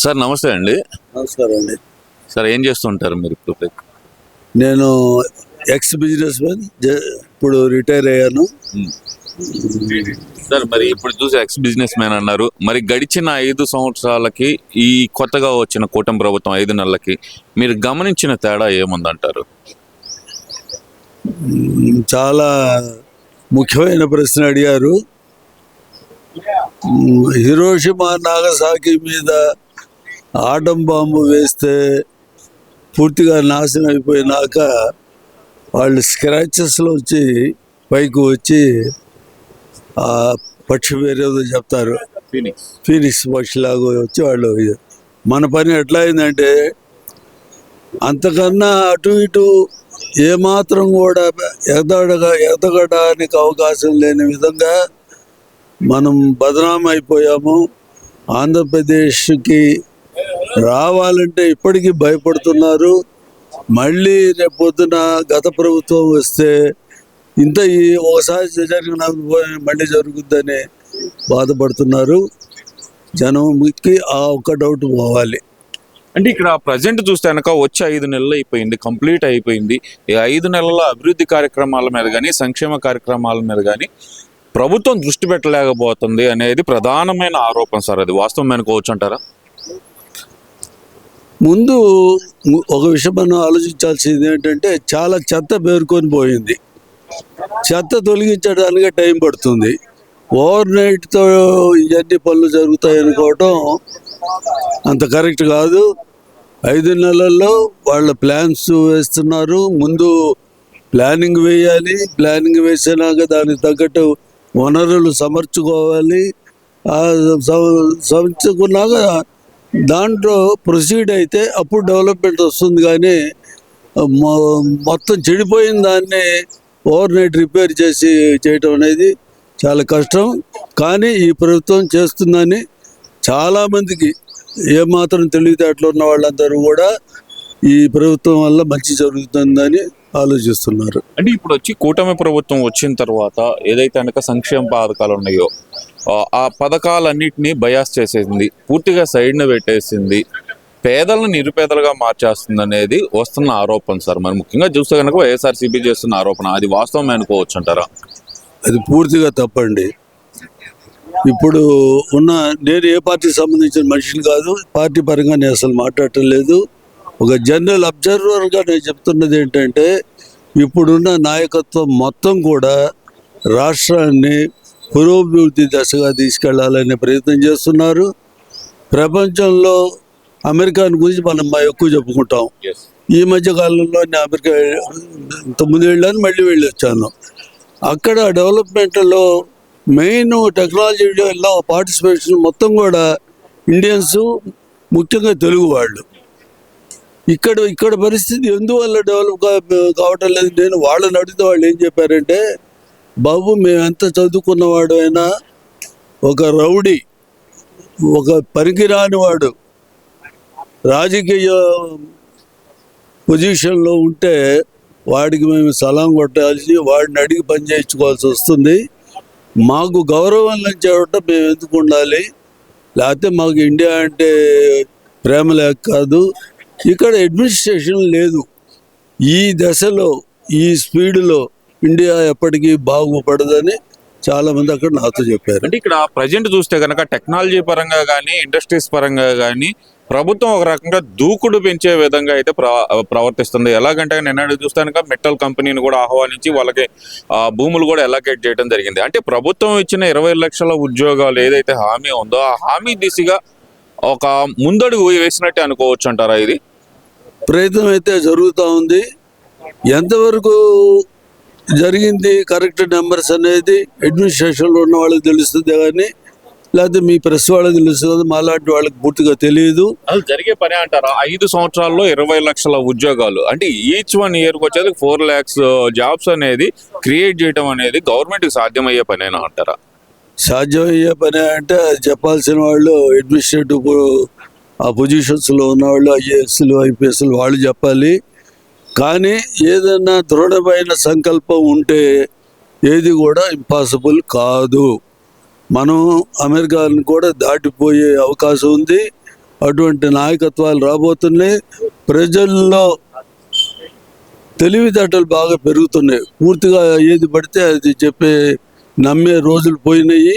Sir నమస్తే అండి. నమస్కారం అండి. సార్ ఏం చేస్తుంటారు మీరు ఇప్పుడు నేను ఎక్స్ బిజినెస్ మ్యాన్ ఇప్పుడు రిటైర్ అయ్యాను. సార్ మరి ఇప్పుడు చూసి ఎక్స్ బిజినెస్ మ్యాన్ అన్నారు. మరి గడిచిన ఐదు సంవత్సరాలకి ఈ కొత్తగా వచ్చిన కూటమి ప్రభుత్వం ఐదు నెలలకి మీరు గమనించిన తేడా ఏముందంటారు? చాలా ముఖ్యమైన ప్రశ్న అడిగారు. హిరోషిమా నాగసాకి మీద ఆటం బాంబు వేస్తే పూర్తిగా నాశనం అయిపోయినాక వాళ్ళు స్క్రాచెస్లో వచ్చి పైకి వచ్చి ఆ పక్షి వేరేదో చెప్తారు. ఫీనిక్స్ ఫీనిక్స్ పక్షిలాగా వచ్చి వాళ్ళు మన పని ఎట్లా అయిందంటే అంతకన్నా అటు ఇటు ఏమాత్రం కూడా ఎదగడ ఎదగడానికి అవకాశం లేని విధంగా మనం బదనాం అయిపోయాము. ఆంధ్రప్రదేశ్కి రావాలంటే ఇప్పటికీ భయపడుతున్నారు. మళ్ళీ రేపు పొద్దున గత ప్రభుత్వం వస్తే ఇంత ఈ ఒకసారి జరిగిన మళ్ళీ జరుగుద్దని బాధపడుతున్నారు. జనంకి ఆ ఒక్క డౌట్ పోవాలి. అంటే ఇక్కడ ప్రజెంట్ చూస్తే కనుక వచ్చే ఐదు నెలలు అయిపోయింది కంప్లీట్ అయిపోయింది. ఈ ఐదు నెలల అభివృద్ధి కార్యక్రమాల మీద కానీ సంక్షేమ కార్యక్రమాల మీద కానీ ప్రభుత్వం దృష్టి పెట్టలేకపోతుంది అనేది ప్రధానమైన ఆరోపణ సార్ అది. వాస్తవం అనుకోవచ్చు అంటారా? ముందు ఒక విషయం మనం ఆలోచించాల్సింది ఏంటంటే చాలా చెత్త పేరుకొని పోయింది చెత్త తొలగించడానికి టైం పడుతుంది ఓవర్ నైట్తో ఇవన్నీ పనులు జరుగుతాయి అనుకోవటం అంత కరెక్ట్ కాదు ఐదు నెలల్లో వాళ్ళ ప్లాన్స్ వేస్తున్నారు ముందు ప్లానింగ్ వేయాలి ప్లానింగ్ వేసినాక దానికి తగ్గట్టు వనరులు సమర్చుకోవాలి సమర్చుకున్నాక దాంట్లో ప్రొసీడ్ అయితే అప్పుడు డెవలప్మెంట్ వస్తుంది కానీ మొత్తం చెడిపోయిన దాన్ని ఓవర్ నైట్ రిపేర్ చేసి చేయటం అనేది చాలా కష్టం. కానీ ఈ ప్రభుత్వం చేస్తుందని చాలామందికి ఏమాత్రం తెలివితేటలు ఉన్న వాళ్ళందరూ కూడా ఈ ప్రభుత్వం వల్ల మంచి జరుగుతుందని ఆలోచిస్తున్నారు. అంటే ఇప్పుడు వచ్చి కూటమి ప్రభుత్వం వచ్చిన తర్వాత ఏదైతే కనుక సంక్షేమ పథకాలు ఉన్నాయో ఆ, పథకాలన్నింటినీ బయాస్ చేసేసింది. పూర్తిగా సైడ్ను పెట్టేసింది. పేదలను నిరుపేదలుగా మార్చేస్తుంది అనేది వస్తున్న ఆరోపణ సార్. మరి ముఖ్యంగా చూస్తే కనుక వైఎస్ఆర్సీపీ చేస్తున్న ఆరోపణ. అది వాస్తవం అనుకోవచ్చు అంటారా అది పూర్తిగా తప్పండి. ఇప్పుడు ఉన్న నేను ఏ పార్టీకి సంబంధించిన మనిషిని కాదు పార్టీ పరంగా నేను అసలు మాట్లాడటం లేదు. ఒక జనరల్ అబ్జర్వర్గా నేను చెప్తున్నది ఏంటంటే ఇప్పుడున్న నాయకత్వం మొత్తం కూడా రాష్ట్రాన్ని పురోభివృద్ధి దశగా తీసుకెళ్ళాలనే ప్రయత్నం చేస్తున్నారు. ప్రపంచంలో అమెరికాని గురించి మనం మా ఎక్కువ చెప్పుకుంటాం. ఈ మధ్య కాలంలో నేను అమెరికా తొమ్మిది వెళ్ళాను మళ్ళీ వెళ్ళి వచ్చాను అక్కడ డెవలప్మెంట్లో మెయిన్ టెక్నాలజీలో పార్టిసిపేషన్ మొత్తం కూడా ఇండియన్స్ ముఖ్యంగా తెలుగు వాళ్ళు. ఇక్కడ ఇక్కడ పరిస్థితి ఎందువల్ల డెవలప్ కావటం లేదు. నేను వాళ్ళని అడిగితే వాళ్ళు ఏం చెప్పారంటే బాబు మేమెంత చదువుకున్నవాడు అయినా ఒక రౌడీ ఒక పనికిరాని వాడు రాజకీయ పొజిషన్లో ఉంటే వాడికి మేము సలాం కొట్టాల్సి వాడిని అడిగి పని చేయించుకోవాల్సి వస్తుంది. మాకు గౌరవం చేయటం మేము ఎందుకు ఉండాలి? లేకపోతే మాకు ఇండియా అంటే ప్రేమ లేక కాదు. ఇక్కడ అడ్మినిస్ట్రేషన్ లేదు. ఈ దశలో ఈ స్పీడ్లో ఇండియా ఎప్పటికీ బాగుపడదని చాలామంది అక్కడ నాతో చెప్పారు. అంటే ఇక్కడ ప్రజెంట్ చూస్తే కనుక టెక్నాలజీ పరంగా కానీ ఇండస్ట్రీస్ పరంగా కానీ ప్రభుత్వం ఒక రకంగా దూకుడు పెంచే విధంగా అయితే ప్ర- ప్రవర్తిస్తుంది. ఎలాగంటే నిన్న చూస్తే కనుక మెటల్ కంపెనీని కూడా ఆహ్వానించి వాళ్ళకి ఆ, భూములు కూడా ఎలాకేట్ చేయడం జరిగింది. అంటే ప్రభుత్వం ఇచ్చిన ఇరవై లక్షల ఉద్యోగాలు ఏదైతే హామీ ఉందో ఆ హామీ దిశగా ఒక ముందడుగు వేసినట్టే అనుకోవచ్చు అంటారా ఇది? ప్రయత్నం అయితే జరుగుతూ ఉంది. ఎంతవరకు జరిగింది కరెక్ట్ నెంబర్స్ అనేది అడ్మినిస్ట్రేషన్లో ఉన్న వాళ్ళకి తెలుస్తుంది కానీ లేకపోతే మీ ప్రెస్ వాళ్ళకి తెలుస్తుంది మాలాంటి వాళ్ళకి పూర్తిగా తెలియదు అది జరిగే పని అంటారా? ఐదు సంవత్సరాల్లో ఇరవై లక్షల ఉద్యోగాలు. అంటే ఈచ్ వన్ ఇయర్కి వచ్చేది ఫోర్ ల్యాక్స్ జాబ్స్ అనేది క్రియేట్ చేయడం అనేది గవర్నమెంట్కి సాధ్యమయ్యే పనేనా అంటారా? సాధ్యమయ్యే పని అంటే చెప్పాల్సిన వాళ్ళు అడ్మినిస్ట్రేటివ్ ఆ పొజిషన్స్లో ఉన్నవాళ్ళు ఐఏఎస్లు ఐపీఎస్లు వాళ్ళు చెప్పాలి. కానీ ఏదైనా దృఢమైన సంకల్పం ఉంటే ఏది కూడా ఇంపాసిబుల్ కాదు. మనం అమెరికాను కూడా దాటిపోయే అవకాశం ఉంది. అటువంటి నాయకత్వాలు రాబోతున్నాయి. ప్రజల్లో తెలివితేటలు బాగా పెరుగుతున్నాయి. పూర్తిగా ఏది పడితే అది చెప్పే నమ్మే రోజులు పోయినాయి.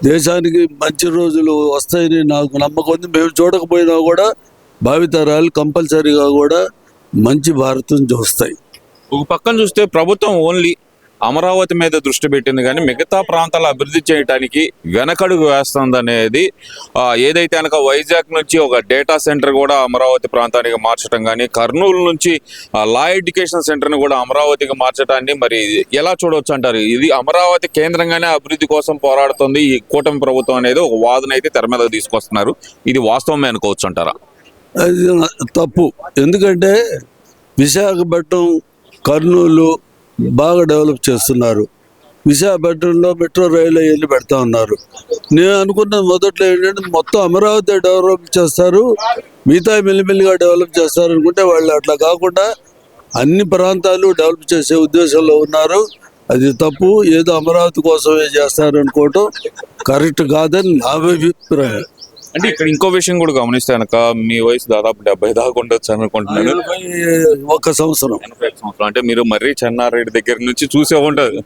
దేశానికి మంచి రోజులు వస్తాయని నాకు నమ్మకం ఉంది. మేము చూడకపోయినా కూడా భావితరాలు కంపల్సరీగా కూడా మంచి భారతం చూస్తాయి. ఒక పక్కన చూస్తే ప్రభుత్వం ఓన్లీ అమరావతి మీద దృష్టి పెట్టింది కానీ మిగతా ప్రాంతాల అభివృద్ధి చేయడానికి వెనకడుగు వేస్తుంది అనేది ఏదైతే కనుక వైజాగ్ నుంచి ఒక డేటా సెంటర్ కూడా అమరావతి ప్రాంతానికి మార్చడం కానీ కర్నూలు నుంచి లా ఎడ్యుకేషన్ సెంటర్ని కూడా అమరావతికి మార్చడాన్ని మరి ఎలా చూడవచ్చు అంటారు? ఇది అమరావతి కేంద్రంగానే అభివృద్ధి కోసం పోరాడుతుంది ఈ కూటమి ప్రభుత్వం అనేది ఒక వాదన అయితే తెర మీద తీసుకొస్తున్నారు. ఇది వాస్తవమే అనుకోవచ్చు అంటారా? అది తప్పు. ఎందుకంటే విశాఖపట్నం కర్నూలు బాగా డెవలప్ చేస్తున్నారు. విశాఖపట్నంలో మెట్రో రైలు వెళ్ళి పెడతా ఉన్నారు. నేను అనుకున్న మొదట్లో ఏంటంటే మొత్తం అమరావతి డెవలప్ చేస్తారు మిగతా మెల్లిమెల్లిగా డెవలప్ చేస్తారు అనుకుంటే వాళ్ళు అట్లా కాకుండా అన్ని ప్రాంతాలు డెవలప్ చేసే ఉద్దేశంలో ఉన్నారు. అది తప్పు. ఏదో అమరావతి కోసమే చేస్తారనుకోవటం కరెక్ట్ కాదని నా అభిప్రాయం. అంటే ఇక్కడ ఇంకో విషయం కూడా గమనిస్తే కనుక మీ వయసు దాదాపు డెబ్బై దాకా ఉండొచ్చు అనుకుంటున్నాను. ఒక్క సంవత్సరం. సంవత్సరాలు అంటే మీరు మర్రి చెన్నారెడ్డి దగ్గర నుంచి చూసే ఉంటారు.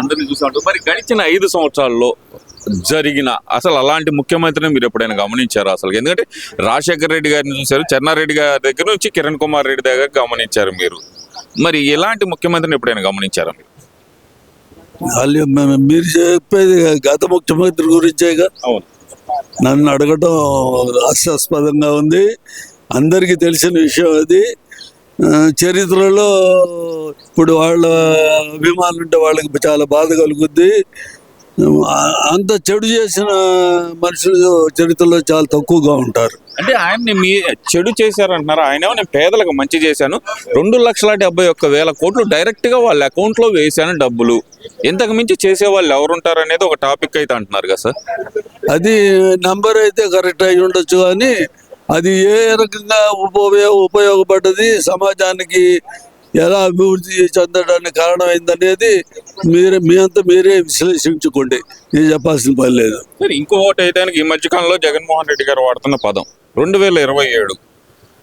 అందరిని చూసే ఉంటారు. మరి గడిచిన ఐదు సంవత్సరాల్లో జరిగిన అసలు అలాంటి ముఖ్యమంత్రిని మీరు ఎప్పుడైనా గమనించారు అసలు ఎందుకంటే రాజశేఖర రెడ్డి గారిని చూశారు చెన్నారెడ్డి గారి దగ్గర నుంచి కిరణ్ కుమార్ రెడ్డి దగ్గర గమనించారు మీరు. మరి ఎలాంటి ముఖ్యమంత్రిని ఎప్పుడైనా గమనించారా మీరు? మీరు చెప్పేది గత ముఖ్యమంత్రి గురించేగా. అవును. నన్ను అడగటం హాస్యాస్పదంగా ఉంది. అందరికీ తెలిసిన విషయం అది. ఆ, చరిత్రలో ఇప్పుడు వాళ్ళ అభిమానులు ఉంటే వాళ్ళకి చాలా బాధ కలుగుద్ది. అంత చెడు చేసిన మనుషులు చరిత్రలో చాలా తక్కువగా ఉంటారు. అంటే ఆయన్ని మీ చెడు చేశారంటున్నారు? ఆయన నేను పేదలకు మంచి చేశాను. రెండు లక్షల డెబ్బై ఒక్క వేల కోట్లు డైరెక్ట్గా వాళ్ళ అకౌంట్లో వేశాను డబ్బులు. ఇంతకు మించి చేసే వాళ్ళు ఎవరుంటారు అనేది ఒక టాపిక్ అయితే అంటున్నారు కదా సార్? అది నంబర్ అయితే కరెక్ట్ అయి ఉండొచ్చు కానీ అది ఏ రకంగా ఉపయోగ ఉపయోగపడ్డది? సమాజానికి ఎలా అభివృద్ధి చెందడానికి కారణమైందనేది మీరే మీ అంతా మీరే విశ్లేషించుకోండి. నేను చెప్పాల్సిన పని లేదు. సరే ఇంకొకటి అయితే కనుక ఈ మధ్యకాలంలో జగన్మోహన్ రెడ్డి గారు వాడుతున్న పదం రెండు వేల ఇరవై ఏడు.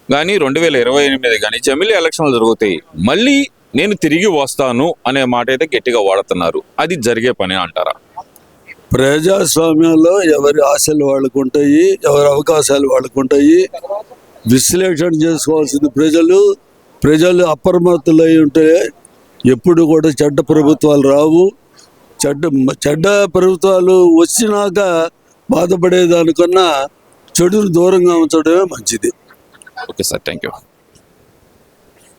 కానీ రెండు వేల ఇరవై ఎనిమిది కానీ జమిలీ ఎలక్షన్లు జరుగుతాయి. మళ్ళీ నేను తిరిగి వస్తాను అనే మాట అయితే గట్టిగా వాడుతున్నారు. అది జరిగే పని అంటారా? ప్రజాస్వామ్యంలో ఎవరి ఆశలు వాళ్ళకు ఉంటాయి ఎవరి అవకాశాలు వాళ్ళకు ఉంటాయి విశ్లేషణ చేసుకోవాల్సింది ప్రజలు. ప్రజలు అప్రమత్తులై ఉంటే ఎప్పుడు కూడా చెడ్డ ప్రభుత్వాలు రావు. చెడ్డ చెడ్డ ప్రభుత్వాలు వచ్చినాక బాధపడేదానికన్నా చెడును దూరంగా ఉంచడమే మంచిది. Okay sir thank you